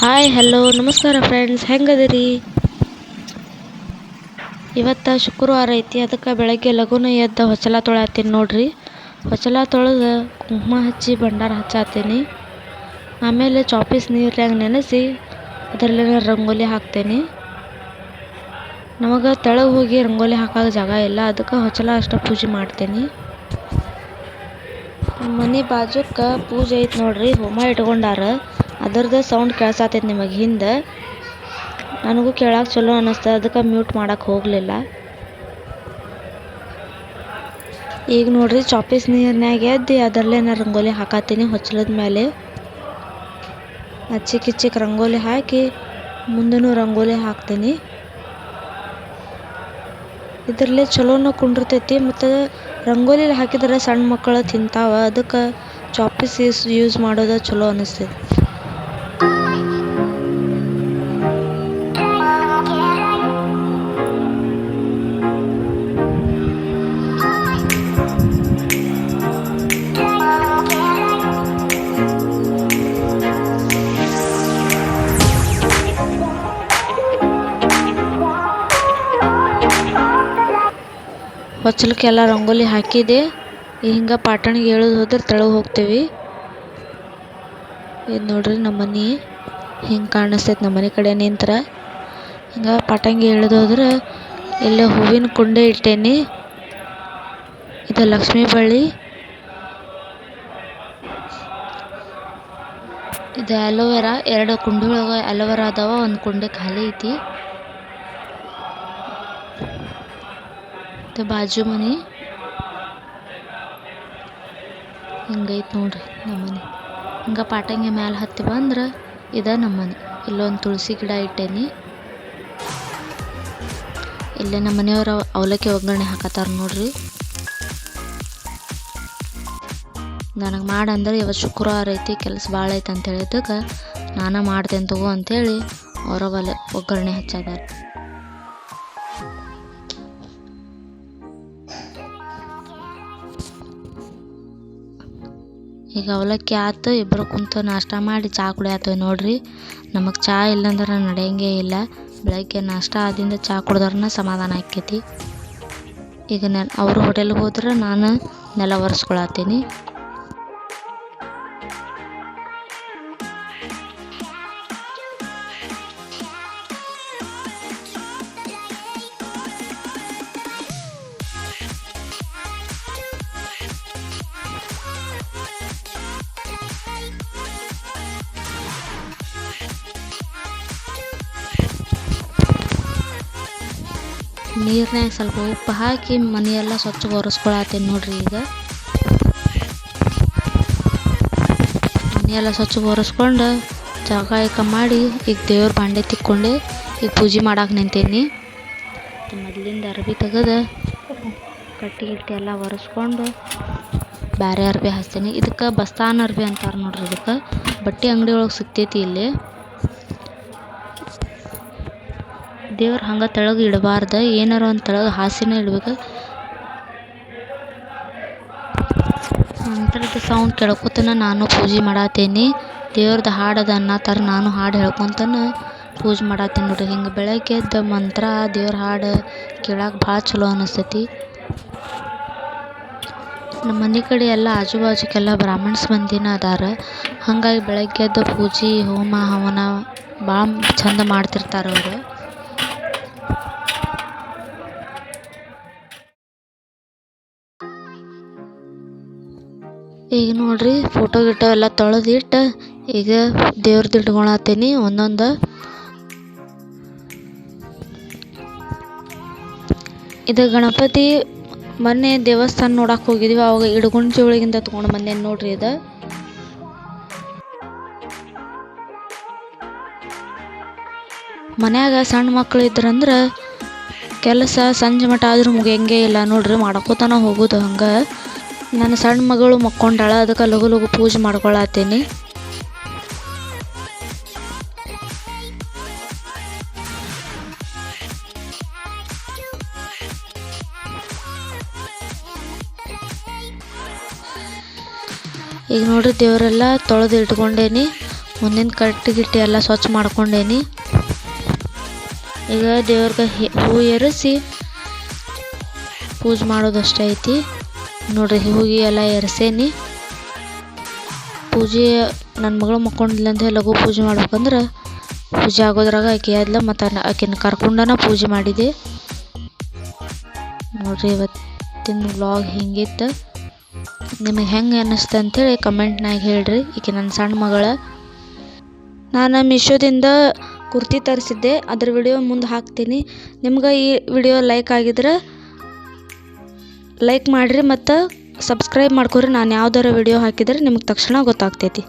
Hi hello ನಮಸ್ಕಾರ friends ಹೆಂಗದಿರಿ? ಇವತ್ತು ಶುಕ್ರವಾರ ಐತಿ. ಅದಕ್ಕೆ ಬೆಳಗ್ಗೆ ಲಘುನ ಎದ್ದು ಹೊಚಲ ತೊಳತ್ತೀನಿ ನೋಡ್ರಿ. ಹೊಚಲ ತೊಳೆದು ಕುಂಕುಮ ಹಚ್ಚಿ ಭಂಡಾರ ಹಚ್ಚಾತೀನಿ. ಆಮೇಲೆ ಚಾಪೀಸ್ ನೀರ್ನ್ಯಾಗ ನೆನೆಸಿ ಅದರಲ್ಲೆಲ್ಲ ರಂಗೋಲಿ ಹಾಕ್ತೇನೆ. ನಮಗೆ ತೆಳಗೆ ಹೋಗಿ ರಂಗೋಲಿ ಹಾಕೋಕೆ ಜಾಗ ಇಲ್ಲ. ಅದಕ್ಕೆ ಹೊಚಲ ಅಷ್ಟು ಪೂಜೆ ಮಾಡ್ತೇನೆ. ಮನೆ ಬಾಜುಕ್ಕೆ ಪೂಜೆ ಐತೆ ನೋಡ್ರಿ. ಹೋಮ ಇಟ್ಕೊಂಡಾರ. ಅದರದ್ದು ಸೌಂಡ್ ಕೇಳ್ಸಾತೈತೆ ನಿಮಗೆ. ಹಿಂದೆ ನನಗೂ ಕೇಳಕ್ಕೆ ಚಲೋ ಅನ್ನಿಸ್ತು ಅದಕ್ಕೆ ಮ್ಯೂಟ್ ಮಾಡೋಕ್ಕೆ ಹೋಗಲಿಲ್ಲ. ಈಗ ನೋಡ್ರಿ ಚಾಪೀಸ್ ನೀರ್ನ್ಯಾಗ ಎದ್ದು ಅದರಲ್ಲೇ ನಾನು ರಂಗೋಲಿ ಹಾಕತ್ತೀನಿ, ಹೊಚ್ಚಲದ ಮೇಲೆ ಚಿಕ್ಕ ಚಿಕ್ಕ ರಂಗೋಲಿ ಹಾಕಿ ಮುಂದೂ ರಂಗೋಲಿ ಹಾಕ್ತೀನಿ. ಇದರಲ್ಲೇ ಚಲೋನ ಕುಂಡಿರ್ತೈತಿ, ಮತ್ತು ರಂಗೋಲಿ ಹಾಕಿದ್ರೆ ಸಣ್ಣ ಮಕ್ಕಳು ತಿಂತಾವ, ಅದಕ್ಕೆ ಚಾಪೀಸ್ ಯೂಸ್ ಮಾಡೋದು ಚಲೋ ಅನ್ನಿಸ್ತೈತಿ ಹೊಚ್ಚಲಕ್ಕೆಲ್ಲ ರಂಗೋಲಿ ಹಾಕಿದೆ. ಹಿಂಗೆ ಪಾಟಣಿಗೆ ಹೇಳೋದು ಹೋದ್ರೆ ತೆಳಗೆ ಹೋಗ್ತೀವಿ. ಇದು ನೋಡ್ರಿ ನಮ್ಮ ಮನೆ. ಹಿಂಗೆ ಕಾಣಿಸ್ತೈತೆ ನಮ್ಮ ಮನೆ ಕಡೆ ನಿಂತ್ರೆ. ಹಿಂಗೆ ಪಾಟಂಗಿ ಎಳೆದು ಹೋದ್ರೆ ಇಲ್ಲೇ ಹೂವಿನ ಕುಂಡೆ ಇಟ್ಟೇನಿ. ಇದು ಲಕ್ಷ್ಮೀ ಬಳ್ಳಿ. ಇದು ಅಲೋವೆರಾ. ಎರಡು ಕುಂಡಿ ಒಳಗೆ ಅಲೋವೆರಾ ಅದಾವ. ಒಂದು ಕುಂಡೆ ಖಾಲಿ ಐತಿ. ಮತ್ತು ಬಾಜು ಮನೆ. ಹಿಂಗೈತೆ ನೋಡ್ರಿ ನಮ್ಮ ಮನೆ. ಹಿಂಗೆ ಪಾಟಂಗಿ ಮ್ಯಾಲೆ ಹತ್ತಿ ಬಂದ್ರೆ ಇದ ನಮ್ಮ ಮನೆ. ಇಲ್ಲೊಂದು ತುಳಸಿ ಗಿಡ ಇಟ್ಟೇನಿ. ಇಲ್ಲೇ ನಮ್ಮ ಮನೆಯವ್ರು ಅವಲಕ್ಕಿ ಒಗ್ಗರಣೆ ಹಾಕತ್ತಾರ ನೋಡ್ರಿ. ನನಗೆ ಮಾಡಂದ್ರೆ ಇವತ್ತು ಶುಕ್ರವಾರ ಐತಿ, ಕೆಲಸ ಭಾಳ ಐತೆ ಅಂತ ಹೇಳಿದಾಗ ನಾನು ಮಾಡ್ತೇನೆ ತಗೋ ಅವರ ಒಲೆ ಒಗ್ಗರಣೆ ಹಚ್ಚದಾರ. ಈಗ ಅವಲಕ್ಕಿ ಆತು ಇಬ್ಬರು ಕುಂತು ನಾಷ್ಟ ಮಾಡಿ ಚಹಾ ಕುಡಿಯತ್ತೇವೆ ನೋಡ್ರಿ. ನಮಗೆ ಚಹಾ ಇಲ್ಲಂದ್ರೆ ನಡೆಯಂಗೆ ಇಲ್ಲ. ಬೆಳಗ್ಗೆ ನಾಷ್ಟ ಆದಿಂದ ಚಹಾ ಕುಡ್ದವ್ರನ್ನ ಸಮಾಧಾನ ಆಕ್ಕೈತಿ. ಈಗ ನೆ ಅವರು ಹೋಟೆಲ್ಗೆ ಹೋದ್ರೆ ನಾನು ನೆಲ ಒರೆಸ್ಕೊಳತ್ತೀನಿ ನೀರ್ನ್ಯಾಗ ಸ್ವಲ್ಪ ಉಪ್ಪು ಹಾಕಿ ಮನೆಯೆಲ್ಲ ಸ್ವಚ್ಛ ಒರೆಸ್ಕೊಳತ್ತೀನಿ ನೋಡ್ರಿ ಈಗ. ಮನೆಯೆಲ್ಲ ಸ್ವಚ್ಛ ಒರೆಸ್ಕೊಂಡು ಜಾಗ ಮಾಡಿ ಈಗ ದೇವ್ರ ಬಾಂಡೆ ತಿಕ್ಕೊಂಡು ಈಗ ಪೂಜೆ ಮಾಡಕ್ಕೆ ನಿಂತೀನಿ. ಮೊದಲಿಂದ ಅರ್ಬಿ ತೆಗೆದು ಕಟ್ಟಿ ಗಿಟ್ಟಿ ಎಲ್ಲ ಒರೆಸ್ಕೊಂಡು ಬೇರೆ ಅರ್ಬಿ ಹಚ್ತೀನಿ ಇದಕ್ಕೆ ಬಸ್ತಾನ್ ಅರ್ಬಿ ಅಂತಾರೆ ನೋಡ್ರಿ ಇದಕ್ಕೆ. ಬಟ್ಟೆ ಅಂಗಡಿ ಒಳಗೆ ಸಿಗ್ತೈತಿ ಇಲ್ಲಿ. ದೇವ್ರು ಹಂಗೆ ತೆಳಗೆ ಇಡಬಾರ್ದು, ಏನಾರ ಒಂದು ತೆಳಗೆ ಹಾಸಿನ ಇಡ್ಬೇಕು. ಮಂತ್ರದ ಸೌಂಡ್ ಕೇಳ್ಕೊತನ ನಾನು ಪೂಜೆ ಮಾಡತ್ತೀನಿ ದೇವ್ರದ್ದು ಹಾಡದ ಅನ್ನತ್ತಾರ ನಾನು ಹಾಡು ಹೇಳ್ಕೊತನ ಪೂಜೆ ಮಾಡತ್ತೀನಿ ನೋಡ್ರಿ. ಹಿಂಗೆ ಬೆಳಗ್ಗೆ ಎದ್ದು ಮಂತ್ರ ದೇವ್ರ ಹಾಡು ಕೇಳಕ್ಕೆ ಭಾಳ ಚಲೋ ಅನಿಸ್ತೈತಿ. ನಮ್ಮ ಮನೆ ಕಡೆ ಎಲ್ಲ ಆಜು ಬಾಜುಕೆಲ್ಲ ಬ್ರಾಹ್ಮಣ್ಸ್ ಮಂದಿನ ಅದಾರ. ಹಾಗಾಗಿ ಬೆಳಗ್ಗೆ ಎದ್ದು ಪೂಜೆ, ಹೋಮ, ಹವನ ಭಾಳ ಚಂದ ಮಾಡ್ತಿರ್ತಾರೆ ಅವರು. ಈಗ ನೋಡ್ರಿ ಫೋಟೋ ಗಿಟೋ ಎಲ್ಲ ತೊಳೆದಿಟ್ಟು, ಈಗ ದೇವ್ರದ್ದು ಇಟ್ಕೊಳತ್ತೀನಿ ಒಂದೊಂದು. ಇದು ಗಣಪತಿ ಮೊನ್ನೆ ದೇವಸ್ಥಾನ ನೋಡಕ್ಕೆ ಹೋಗಿದ್ವಿ, ಅವಾಗ ಇಡಗುಂಜಿ ಒಳಗಿಂದ ತೊಗೊಂಡು ಬಂದೇನು ನೋಡ್ರಿ ಇದು. ಮನ್ಯಾಗ ಸಣ್ಣ ಮಕ್ಕಳು ಇದ್ರಂದ್ರೆ ಕೆಲಸ ಸಂಜೆ ಮಟ್ಟ ಆದ್ರೂ ಮುಗಿಯಂಗೆ ಇಲ್ಲ ನೋಡ್ರಿ, ಮಾಡ್ಕೋತಾನ ಹೋಗೋದು ಹಂಗೆ. ನನ್ನ ಸಣ್ಣ ಮಗಳು ಮಕ್ಕೊಂಡಾಳ, ಅದಕ್ಕೆ ಲಘು ಲಘು ಪೂಜೆ ಮಾಡ್ಕೊಳತ್ತೀನಿ. ಈಗ ನೋಡ್ರಿ ದೇವರೆಲ್ಲ ತೊಳೆದು ಇಟ್ಕೊಂಡೇನಿ, ಮುಂದಿನ ಕಟ್ಟಿ ಗಿಟ್ಟಿ ಎಲ್ಲ ಸ್ವಚ್ಛ ಮಾಡ್ಕೊಂಡೇನಿ. ಈಗ ದೇವ್ರಿಗೆ ಹೆ- ಏರಿಸಿ ಪೂಜೆ ಮಾಡೋದಷ್ಟೇ ಐತಿ. ನೋಡ್ರಿ ಹೂಗಿ ಎಲ್ಲ ಎರ್ಸೇನಿ. ಪೂಜೆ ನನ್ನ ಮಗಳು ಮಕ್ಕೊಂಡಿಲ್ಲ ಅಂತ ಹೇಳಿ ಲಘು ಪೂಜೆ ಮಾಡ್ಬೇಕಂದ್ರೆ, ಪೂಜೆ ಆಗೋದ್ರಾಗ ಆಕೆ ಆದ್ಲ ಮತ್ತು ಆಕೆನ ಕರ್ಕೊಂಡನ ಪೂಜೆ ಮಾಡಿದೆ. ನೋಡ್ರಿ, ಇವತ್ತಿನ ವ್ಲಾಗ್ ಹಿಂಗಿತ್ತು. ನಿಮಗೆ ಹೆಂಗೆ ಅನ್ನಿಸ್ತು ಅಂಥೇಳಿ ಕಮೆಂಟ್ನಾಗ ಹೇಳ್ರಿ. ಈಕೆ ನನ್ನ ಸಣ್ಣ ಮಗಳ. ನಾನು ಮೀಶೋದಿಂದ ಕುರ್ತಿ ತರಿಸಿದ್ದೆ. ಅದ್ರ ವಿಡಿಯೋ ಮುಂದೆ ಹಾಕ್ತೀನಿ. ನಿಮ್ಗೆ ಈ ವಿಡಿಯೋ ಲೈಕ್ ಆಗಿದ್ರೆ ಲೈಕ್ ಮಾಡಿರಿ ಮತ್ತು ಸಬ್ಸ್ಕ್ರೈಬ್ ಮಾಡ್ಕೊರಿ. ನಾನು ಯಾವ್ದಾರ ವಿಡಿಯೋ ಹಾಕಿದ್ರೆ ನಿಮಗೆ ತಕ್ಷಣ ಗೊತ್ತಾಗ್ತೈತಿ.